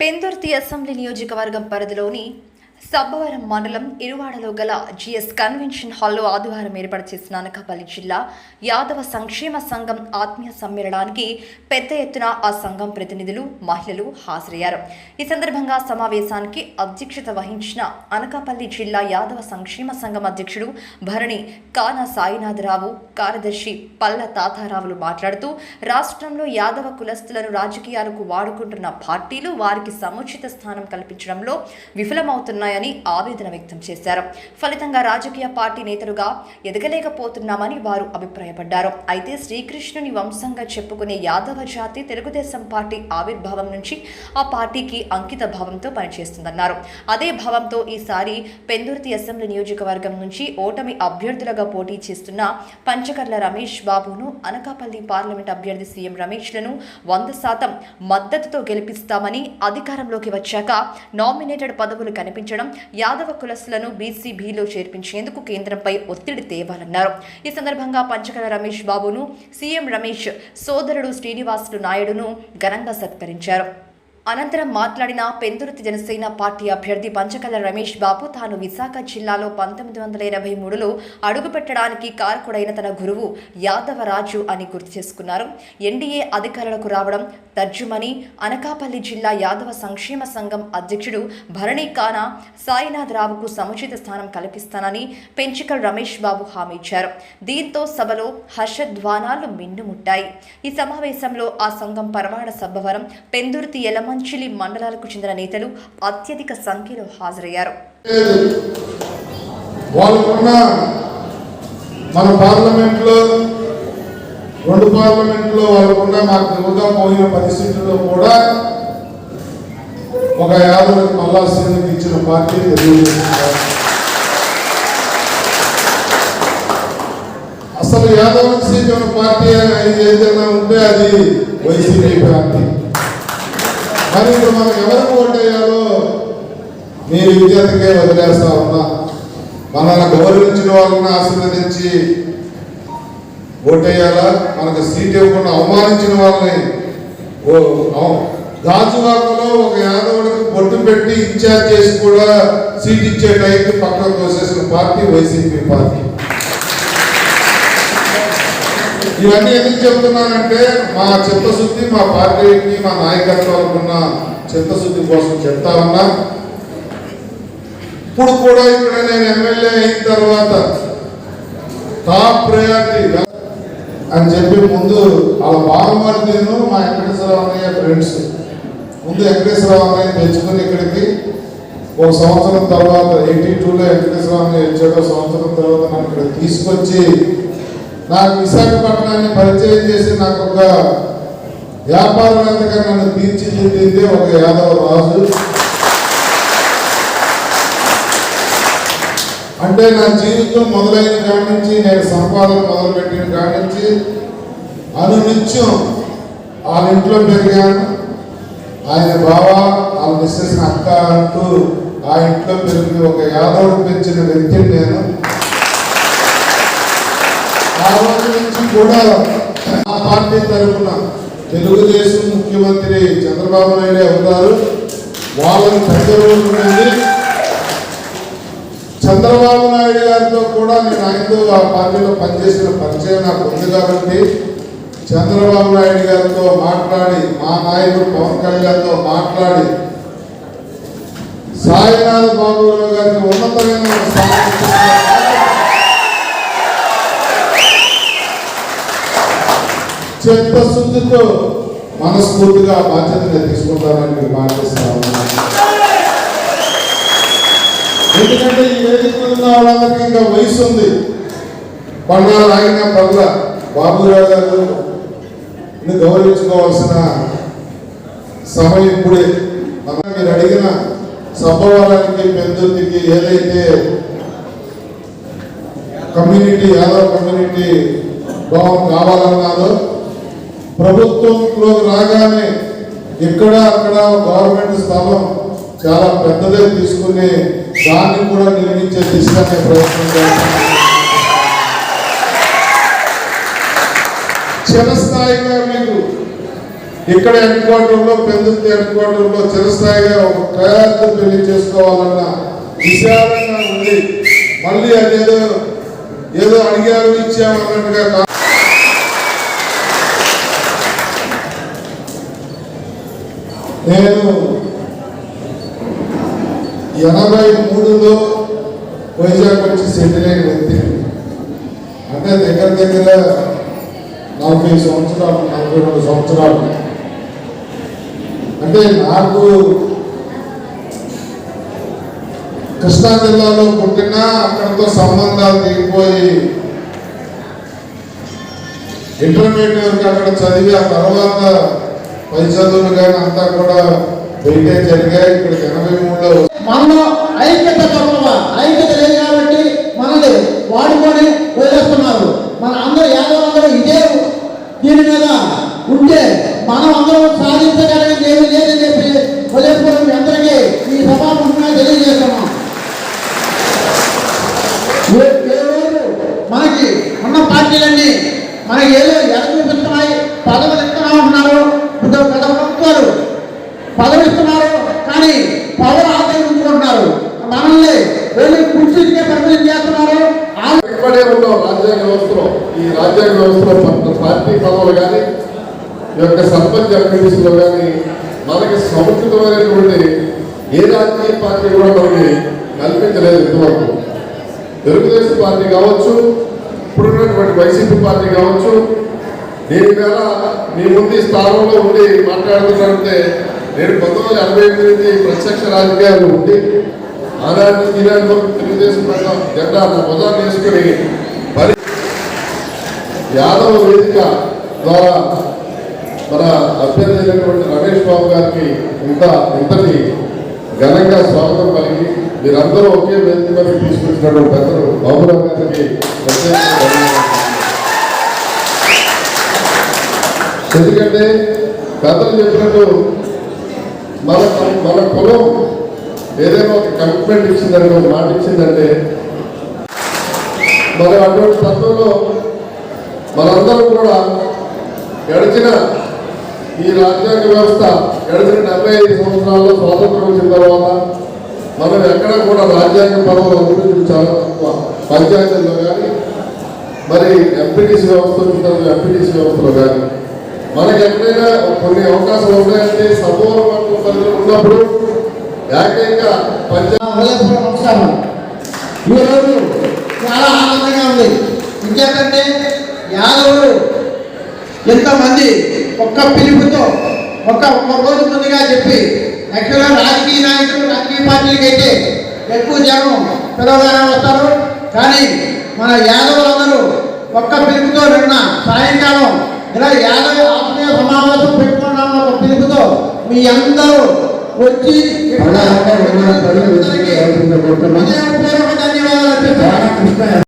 Pendurthi assembly నియోజకవర్గం పరిధిలోని సబ్బవరం మండలం ఇరువాడలో గల జిఎస్ కన్వెన్షన్ హాల్లో ఆదివారం ఏర్పాటు చేసిన అనకాపల్లి జిల్లా యాదవ సంక్షేమ సంఘం ఆత్మీయ సమ్మేళనానికి పెద్ద ఎత్తున ఆ సంఘం ప్రతినిధులు మహిళలు హాజరయ్యారు. ఈ సందర్భంగా సమావేశానికి అధ్యక్షత వహించిన అనకాపల్లి జిల్లా యాదవ సంక్షేమ సంఘం అధ్యక్షుడు భరణి కానా సాయినాథరావు కార్యదర్శి పల్ల తాతారావులు మాట్లాడుతూ రాష్ట్రంలో యాదవ కులస్తులను రాజకీయాలకు వాడుకుంటున్న పార్టీలు వారికి సముచిత స్థానం కల్పించడంలో విఫలమవుతున్నాయి విఫలమవుతున్నాయని ఆవేదన వ్యక్తం చేశారు. ఫలితంగా రాజకీయ పార్టీ నేతలుగా ఎదగలేకపోతున్నామని వారు అభిప్రాయపడ్డారు. అయితే శ్రీకృష్ణుని వంశంగా చెప్పుకునే యాదవ జాతి తెలుగుదేశం పార్టీ ఆవిర్భావం నుంచి ఆ పార్టీకి అంకిత భావంతో పనిచేస్తుందన్నారు. అదే భావంతో ఈసారి పెందుర్తి అసెంబ్లీ నియోజకవర్గం నుంచి ఓటమి అభ్యర్థులుగా పోటీ చేస్తున్న పంచకర్ల రమేష్ బాబును అనకాపల్లి పార్లమెంట్ అభ్యర్థి సీఎం రమేష్లను వంద శాతం మద్దతుతో గెలిపిస్తామని అధికారంలోకి వచ్చాక నామినేటెడ్ పదవులు కనిపించడం యాదవ కులస్తులను బీసీబీలో చేర్పించేందుకు కేంద్రంపై ఒత్తిడి తేవాలన్నారు. ఈ సందర్భంగా పంచకల రమేష్ బాబును సీఎం రమేష్ సోదరుడు శ్రీనివాసులు నాయుడును ఘనంగా సత్కరించారు. అనంతరం మాట్లాడిన పెందుర్తి జనసేన పార్టీ అభ్యర్థి పంచకల రమేష్ బాబు తాను విశాఖ జిల్లాలో పంతొమ్మిది వందల ఇరవై మూడులో అడుగుపెట్టడానికి కారకుడైన తన గురువు యాదవరాజు అని గుర్తు చేసుకున్నారు. ఎన్డీఏ అధికారులకు రావడం తర్జుమని అనకాపల్లి జిల్లా యాదవ సంక్షేమ సంఘం అధ్యక్షుడు భరణి కానా సాయినాథ్ రావుకు సముచిత స్థానం కల్పిస్తానని పెంచికల్ రమేష్ బాబు హామీ ఇచ్చారు. దీంతో సభలో హర్షధ్వానాలు మిన్నుముట్టాయి. ఈ సమావేశంలో ఆ సంఘం పరమాణ సభవరం పెందుర్తి యలమంచిలి మండలాలకు చెందిన నేతలు అత్యధిక సంఖ్యలో హాజరయ్యారు. మన పార్లమెంట్లో రెండు పార్లమెంట్లో వాళ్ళకున్న మాకు దిగుగా పోయిన పరిస్థితుల్లో కూడా ఒక యాదవ్ మల్లా సింగ్కి ఇచ్చిన పార్టీ తెలుగుదేశం అసలు యాదవ్ సీట్ పార్టీ ఏదైనా ఉంటే అది వైసీపీ పార్టీ. మరి ఇప్పుడు మనం ఎవరికి ఓటేయాలో మీ విద్యార్థికే వదిలేస్తా ఉన్నా. మనల్ని గౌరవించిన వాళ్ళని ఆశీర్వదించి ఓటేయాలా? మనకు సీట్ ఇవ్వకుండా అవమానించిన వాళ్ళని ఓ గాజువాకలో ఒక యాదవుడికి బొట్టు పెట్టి ఇన్ఛార్జ్ చేసి కూడా సీట్ ఇచ్చే టైంకి పక్కన తోసేసిన పార్టీ వైసీపీ పార్టీ. ఇవన్నీ ఎందుకు చెప్తున్నానంటే మా చిత్తశుద్ధి మా పార్టీకి మా నాయకత్వాలకు ఉన్న చిత్తశుద్ధి కోసం చెప్తా ఉన్నా. ఇప్పుడు కూడా ఇక్కడ నేను ఎమ్మెల్యే అయిన తర్వాత టాప్ ప్రయారిటీ అని చెప్పి ముందు వాళ్ళ బాలమర్దిను మా వెంకటేశ్వరరావు అన్నయ్య ఫ్రెండ్స్ ముందు వెంకటేశ్వరరావు అన్నయ్య తెచ్చుకుని ఇక్కడికి ఒక సంవత్సరం తర్వాత ఎయిటీ టూలో వెంకటేశ్వరరావు అన్నయ్య వచ్చాడు సంవత్సరం తర్వాత నన్ను ఇక్కడ తీసుకొచ్చి నాకు విశాఖపట్నాన్ని పరిచయం చేసి నాకు ఒక వ్యాపారవేత్తగా నన్ను తీర్చిదిద్దిందే ఒక యాదవ రాజు. అంటే నా జీవితం మొదలైన కాడి నుంచి నేను సంపాదన మొదలుపెట్టిన కాడి నుంచి అనునిత్యం వాళ్ళ ఇంట్లో పెరిగాను. ఆయన బావ వాళ్ళ మిస్సెస్ అక్క అంటూ ఆ ఇంట్లో పెరిగి ఒక యాదవుడు పెంచిన వ్యక్తిని నేను. ఆ రోజు నుంచి కూడా ఆ పార్టీ తరఫున తెలుగుదేశం ముఖ్యమంత్రి చంద్రబాబు నాయుడు అవుతారు వాళ్ళని పెద్ద చంద్రబాబు నాయుడు గారితో కూడా నేను ఆయనతో ఆ పార్టీలో పనిచేసిన పరిచయం నాకు ఉంది కాబట్టి చంద్రబాబు నాయుడు గారితో మాట్లాడి మా నాయకుడు పవన్ కళ్యాణ్తో మాట్లాడి సాయినాథ్ బాబు గారికి ఉన్నతమైన ఒక స్థానం ఇచ్చిన చిత్తశుద్ధితో మనస్ఫూర్తిగా బాధ్యతగా తీసుకుంటానని మీకు ఎందుకంటే ఈ వేదిక ఉన్న వాళ్ళందరికీ ఇంకా వయసు ఉంది. పన్నాలు రాగిన పర్ల బాబురావు గారు గౌరవించుకోవాల్సిన సమయం ఇప్పుడే. మీరు అడిగిన సభవరానికి పెద్దకి ఏదైతే కమ్యూనిటీ యాదవ్ కమ్యూనిటీ భావం కావాలన్నారో ప్రభుత్వంలోకి రాగానే ఇక్కడ అక్కడ గవర్నమెంట్ స్థలం చాలా పెద్దదే తీసుకుని దాన్ని కూడా నిర్మించే దిశగా ప్రయత్నం చేస్తాను చిరస్థాయిగా మీకు ఇక్కడ హెడ్ క్వార్టర్లో పెందుర్తి హెడ్ క్వార్టర్లో చిరస్థాయిగా ఒక పెద్ద పెళ్ళి చేసుకోవాలన్న విశాలంగా ఉంది. మళ్ళీ అదేదో ఏదో అడిగారు ఇచ్చామన్నట్టుగా నేను ఎనభై మూడులో వైజాగ్ వచ్చి సెటిల్ అయిన వ్యక్తి. అంటే దగ్గర దగ్గర నలభై సంవత్సరాలు నలభై రెండు సంవత్సరాలు. అంటే నాకు కృష్ణా జిల్లాలో పుట్టినా అక్కడితో సంబంధాలు దిగిపోయి ఇంటర్మీడియట్ వరకు అక్కడ చదివి ఆ తర్వాత పై చదువులు కానీ అంతా కూడా బయటే జరిగాయి ఇక్కడ ఎనభై మూడులో మనలో ఐక్యత తక్కువ ఐక్యత లేదు కాబట్టి మనది వాడుకొని వదిలేస్తున్నారు. మన అందరూ యాదవ్ అందరూ ఇదే దీని మీద ఉంటే మనం అందరూ సాధించగలిగింది ఏమీ లేదని చెప్పి వదిలేసుకొని మీ అందరికీ ఈ సభాముఖంగా తెలియజేస్తున్నాం ఏ- ఏ రోజు మనకి ఉన్న పార్టీలన్నీ మనకి ఏదో ఎదురుపిస్తున్నాయి పదవులు ఇస్తున్నా ఉంటున్నారు పెద్ద పెద్ద ప్రభుత్వాలు పదవి ఇస్తున్నారు కానీ పవర్ ఆక్రమించుకుంటున్నారు మనల్ని వెళ్ళి కుర్చీకే పరిమితం చేస్తున్నారు ఆ ఇక్కడే ఉన్నాం రాజ్యాంగ వ్యవస్థలో ఈ రాజ్యాంగ వ్యవస్థలో పార్టీ పదవులు కానీ ఈ యొక్క సర్పంచ్ ఎంపీటీసీలో కానీ మనకి సముచితమైనటువంటి ఏ రాజకీయ పార్టీ కూడా మనకి కల్పించలేదు ఇంతవరకు. తెలుగుదేశం పార్టీ కావచ్చు ఇప్పుడున్నటువంటి వైసీపీ పార్టీ కావచ్చు నేను వేళ మీ ముందు స్థానంలో ఉండి మాట్లాడుతున్నానంటే నేను పంతొమ్మిది వందల ఎనభై ఎనిమిది నుంచి ప్రత్యక్ష రాజకీయాలు ఉండి ఆనాటి ఈనాటి తెలుగుదేశం జెండా నా భుజాన్ని వేసుకుని యాదవ వేదిక ద్వారా మన అభ్యర్థి అయినటువంటి రమేష్ బాబు గారికి ఇంత ఇంతటి ఘనంగా స్వాగతం పలికి మీరందరూ ఒకే వేదిక మీద తీసుకొచ్చినటువంటి పెద్దలు బాబురావు గారికి ప్రత్యేకంగా ఎందుకంటే పెద్దలు చెప్పినట్టు మన మన కులం ఏదైనా ఒక కమిట్మెంట్ ఇచ్చిందంటే ఒక మాట ఇచ్చిందంటే మరి అటువంటి తత్వంలో మనందరం కూడా గడిచిన ఈ రాజ్యాంగ వ్యవస్థ గడిచిన డెబ్బై ఐదు సంవత్సరాల్లో స్వాతంత్రం వచ్చిన తర్వాత మనం ఎక్కడ కూడా రాజ్యాంగ పదవులు అభివృద్ధి చాలా తక్కువ పంచాయతీల్లో కానీ మరి ఎంపీటీసీ వ్యవస్థ వచ్చిన ఎంపీటీసీ వ్యవస్థలో కానీ. మనకి ఎక్కడైనా కొన్ని అవకాశాలు ఉన్నాయంటే సమూహ మండల పరిధిలో ఉన్నప్పుడు ఏకైక పంచాయతీ నమస్కారం ఈరోజు చాలా ఆనందంగా ఉంది. ఇంకేంటంటే యాదవులు ఎంతమంది ఒక్క పిలుపుతో ఒక్క ఒక్క రోజు ముందుగా చెప్పి యాక్చువల్గా రాజకీయ నాయకులు రాజకీయ పార్టీలకి అయితే ఎక్కువ జనం పిలవగానే వస్తారు కానీ మన యాదవులందరూ ఒక్క పిలుపుతో నిన్న సాయంకాలం ఇలా యాదవ ఆత్మీయ సమావేశం పెట్టుకున్నాము ఒక పిలుపుతో మీ అందరూ వచ్చి ధన్యవాదాలు.